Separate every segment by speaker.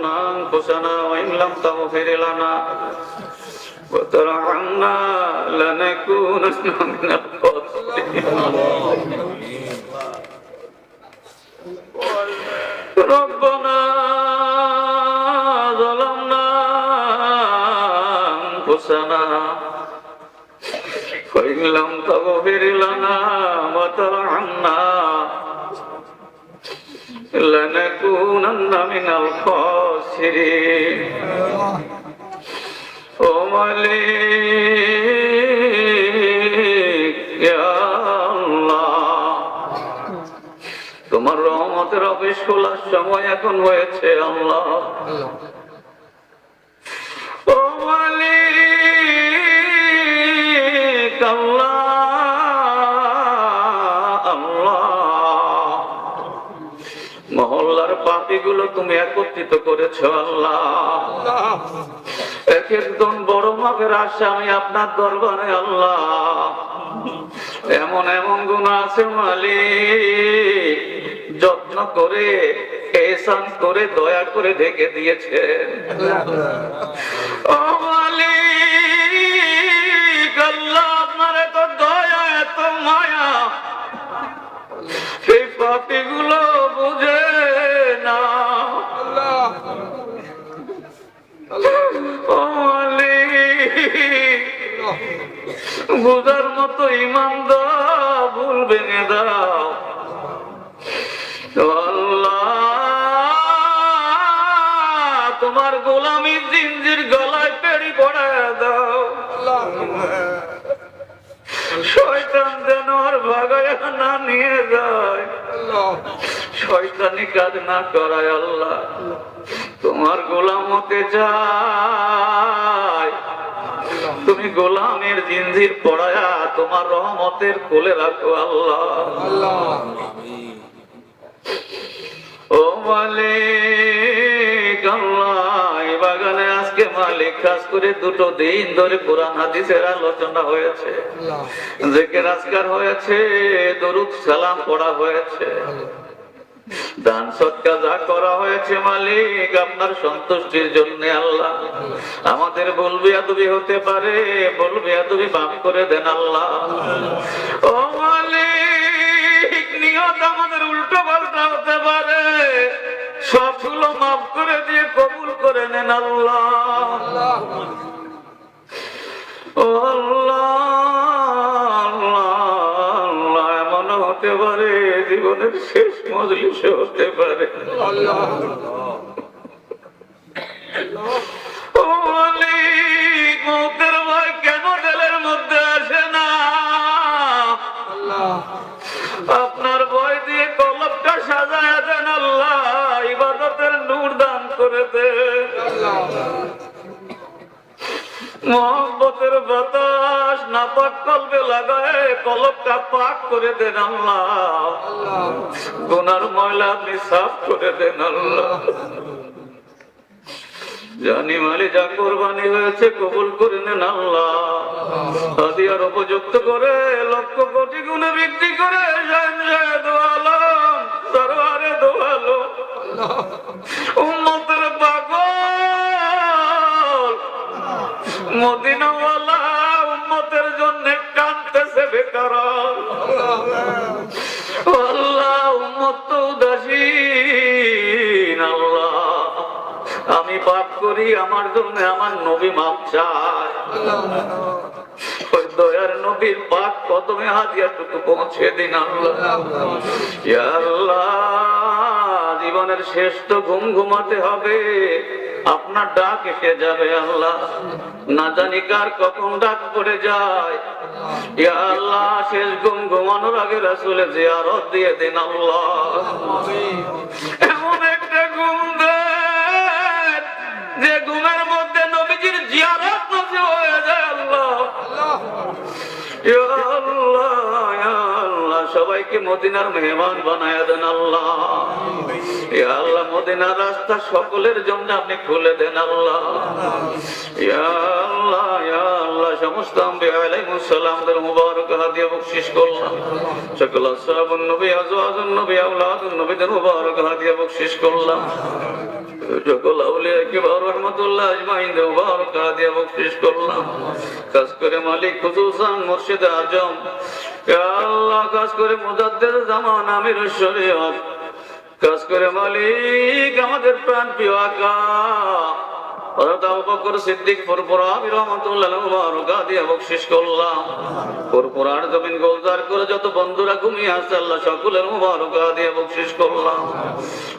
Speaker 1: ظلمنا أنفسنا وإن لم تغفر لنا وترحمنا لنكونن من الخاسرين ربنا ظلمنا أنفسنا فإن لم تغفر لنا وترحمنا لنكونن من الخاسرين ومليك يا الله তোমার রহমতের অফিস খোলার সময় এখন হয়েছে আল্লাহ পাপিগুলো তুমি একত্রিত করেছ, আল্লাহ। এক একজন বড় মাপের আশা আমি আপনার দরবারে, আল্লাহ। এমন এমন গুণ আছে, মালিক। যত্ন করে এসান করে, দয়া করে ঢেকে দিয়েছে। ও মালিক, আল্লাহ, আপনার এত দয়া, এত মায়া। সেই পাপিগুলো বুঝে বুঝার মতো ইমান দাও ভুল ভেঙে দাও। আল্লাহ, তোমার গোলামির জিঞ্জির শয়তানি কাজ না করায় আল্লাহ তোমার গোলাম হতে চায় তুমি গোলামের জিনজির পড়ায়া তোমার রহমতের কোলে রাখো আল্লাহ। ও আল্লাহ বাগানে আজকে মালিক খাস করে দুটো দিন ধরে কোরআন হাদিসের আলোচনা হয়েছে। জেকের আজকার হয়েছে দরুদ সালাম পড়া হয়েছে। দান সৎকা যা করা হয়েছে মালিক আপনার সন্তুষ্টির জন্য আল্লাহ। আমাদের বলবি আদবি হতে পারে বলবি আদবি মাফ করে দেন আল্লাহ। ও মালিক নিয়ত আমাদের উল্টো পাল্টা হতে পারে। সবগুলো মাফ করে দিয়ে কবুল করে নেন আল্লাহ আল্লাহ আল্লাহ, এমনও হতে পারে জীবনের শেষ মজলিসে হতে পারে ও বাতাস কলবে লাগায় পাক করে দেন আল্লাহ। গুনার ময়লা আপনি সাফ করে দেন আল্লাহ। জানি মালি যা কোরবানি হয়েছে কবুল করে নেন আল্লাহ। হাদিয়ার উপযুক্ত করে লক্ষ কোটি গুণে বৃদ্ধি করে জান মদিনাওয়ালা উম্মতের জন্য কানতেছে বেকার। আল্লাহ, উম্মত তো উদাসীন, আল্লাহ। আমি পাপ করি, আমার জন্য আমার নবী মাপ চায়। দয়ার নবীর পাক কদমে হাজিয়াটুকু পৌঁছে দিন, আল্লাহ। আল্লাহ, জীবনের শ্রেষ্ঠ ঘুম ঘুমাতে হবে। আপনার ডাক এসে যাবে আল্লাহ। না জানি কার কখন ডাক পড়ে যায়। আল্লাহ, শেষ ঘুম ঘুমানোর আগে রাসুলে জিয়ারত দিয়ে দিন আল্লাহ। সবাইকে মদিনার মেহমান বানায় দেন আল্লাহ। আল্লাহ, মদিনার রাস্তা সকলের জন্য আপনি খুলে দেন আল্লাহ। আল্লাহ আল্লাহ, সমস্ত আম্বিয়া আলাইহিস সালামদের মুবারক হাদিয়া বকশিশ করলাম। সকল আসহাবুন নবী, আজওয়াজুন নবী, আওলাদুন নবীদের মুবারক হাদিয়া বকশিশ করলাম। সকল আউলিয়া কিবার রহমতুল্লাহ আজমাইন মুবারক হাদিয়া বকশিশ করলাম। কাজ করে মালিক খুসুসান মুর্শিদ আজম আল্লাহ কাজ করে মুজাদ্দিদ জামান আমির শরীয়ত। কাজ করে মালিক আমাদের প্রাণ প্রিয় আকা। যত বন্ধুরা ঘুমিয়ে আল্লাহ সকলের মুবারকা দিয়ে করলাম।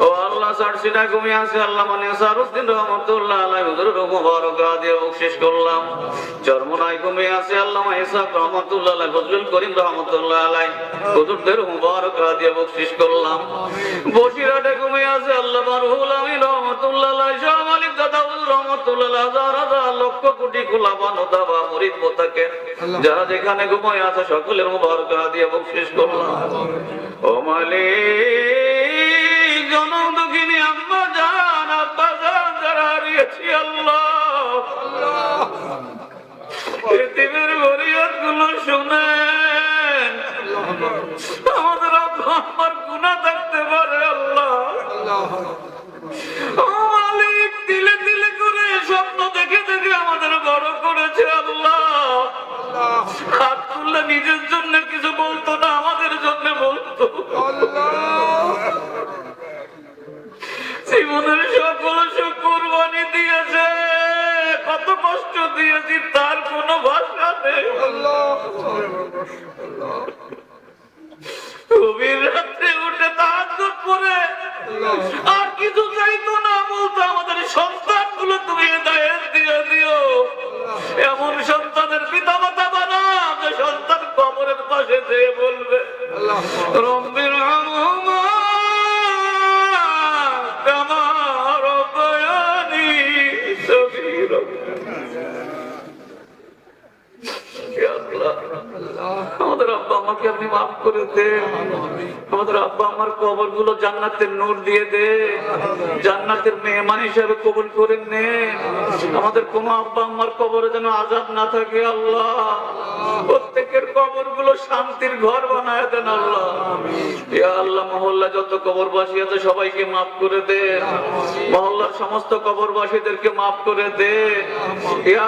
Speaker 1: ও আল্লাহ সারসিনা ঘুমিয়ে আল্লাহ মানে সারুদ্দিন দিয়ে করলাম। ঘুমিয়ে আল্লাহ করিম করলাম। বসিরাটে ঘুমিয়ে আছে, আল্লাহ আলাইহি রহমাতুল্লাহ হাজার হাজার লক্ষ কোটি খোলা বানো দাবা মুরিদ মোতাকে যারা যেখানে ঘুমায় আছে সকলের মুবারকা দিয়ে বকশিশ করলাম ও মালিক জনম আম্মা জান আব্বা জান যারা হারিয়েছি আল্লাহ। পৃথিবীর গরিয়তগুলো শুনেন আমাদের আব্বা আমার গুণা থাকতে পারে। নিজের জন্য কিছু বলতো না, আমাদের জন্য বলতো। জীবনের সকল সুখ কোরবানি দিয়েছে। কত কষ্ট দিয়েছি, তার কোনো ভাষা নেই। রাত্রে উঠে তাহাজ্জুদ পড়ে। আর কিছু চাইতো না, বলতো, আমাদের সন্তানগুলো তুমি হেদায়েত দিয়ে দিও। এমন সন্তানের পিতা মাতা বানা যে সন্তান কবরের পাশে যেয়ে বলবে রব্বির। আমাদের আব্বা আমাকে আপনি মাফ করে দে আমাদের আব্বা আমার কবরগুলো জান্নাতের নূর দিয়ে দে। জান্নাতের মেহমান হিসাবে কবুল করে নে। আমাদের কোন আব্বা আমার কবরে যেন আজাব না থাকে, আল্লাহ। প্রত্যেকের কবরগুলো শান্তির ঘর বানায় দেন, আল্লাহ। আল্লাহ, মহল্লা যত কবরবাসী আছে সবাইকে মাফ করে দে। মহল্লার সমস্ত কবরবাসীদেরকে মাফ করে দে।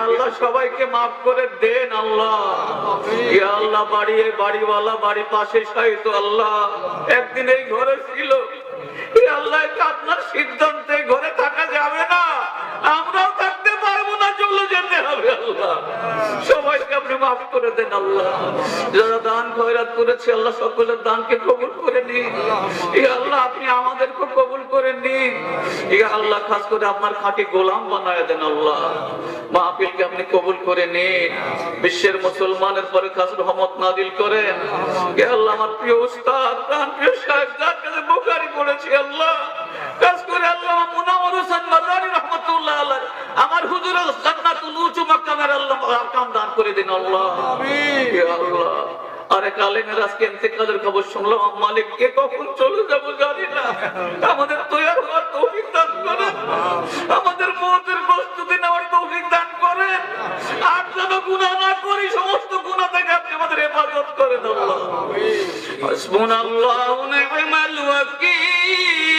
Speaker 1: আল্লাহ, সবাইকে মাফ করে দেন, আল্লাহ। ইয়া আল্লাহ বাড়ি বাড়িওয়ালা বাড়ি পাশে সাহিত্য আল্লাহ। একদিন এই ঘরে ছিল। আল্লাহ আপনার সিদ্ধান্তে ঘরে থাকা যাবে না। আমরাও যেতে হবে আল্লাহ। সবাইকে আপনি মাফ করে দেন আল্লাহ। যারা দান খয়রাত করেছে আল্লাহ সকলের দানকে কবুল করে নিন। ইয়া আল্লাহ আপনি আমাদেরকে কবুল করে নিন। ইয়া আল্লাহ খাস করে আপনার খাঁটি গোলাম বানায় দেন আল্লাহ। মাহফিলকে আপনি কবুল করে নিন। বিশ্বের মুসলমানের পরে খাস রহমত নাদিল করেন। ইয়া আল্লাহ আমার প্রিয় উস্তাদ প্রাণ প্রিয় সাহেব যার কাছে বুখারি পড়েছি আল্লাহ কাজ করে আল্লাহ মুনাওয়ার হোসেন মাদানী রহমতুল্লাহ আল্লাহ আমার জান্নাতুল উঁচু মাকামের আল্লাহ দান করে দিন আল্লাহ। ইয়া আল্লাহ। আরেক আলেমের আজকে ইন্তেকালের খবর শুনলাম মালিক কে কখন চলে যাব জানি না। আমাদের তৈরি হওয়ার তৌফিক দান করেন। আমাদের মতের প্রস্তুতি নেওয়ার তৌফিক দান করেন। আর যেন গুণা না করি সমস্ত গুণা থেকে আপনি আমাদের হেফাজত করেন আল্লাহ। হাসবুনাল্লাহু নি'মাল ওয়াকিল।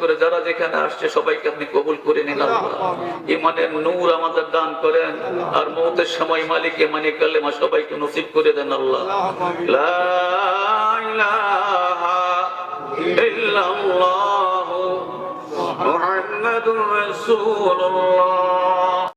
Speaker 1: করে যারা যেখানে আসছে সবাইকে আপনি কবুল করে নিন আল্লাহ। ইমানের নূর আমাদের দান করেন। আর মৌতের সময় মালিক ইমানে কালেমা সবাইকে নসিব করে দেন আল্লাহ। ইল্লাল্লাহ মুহাম্মাদুর রাসূলুল্লাহ।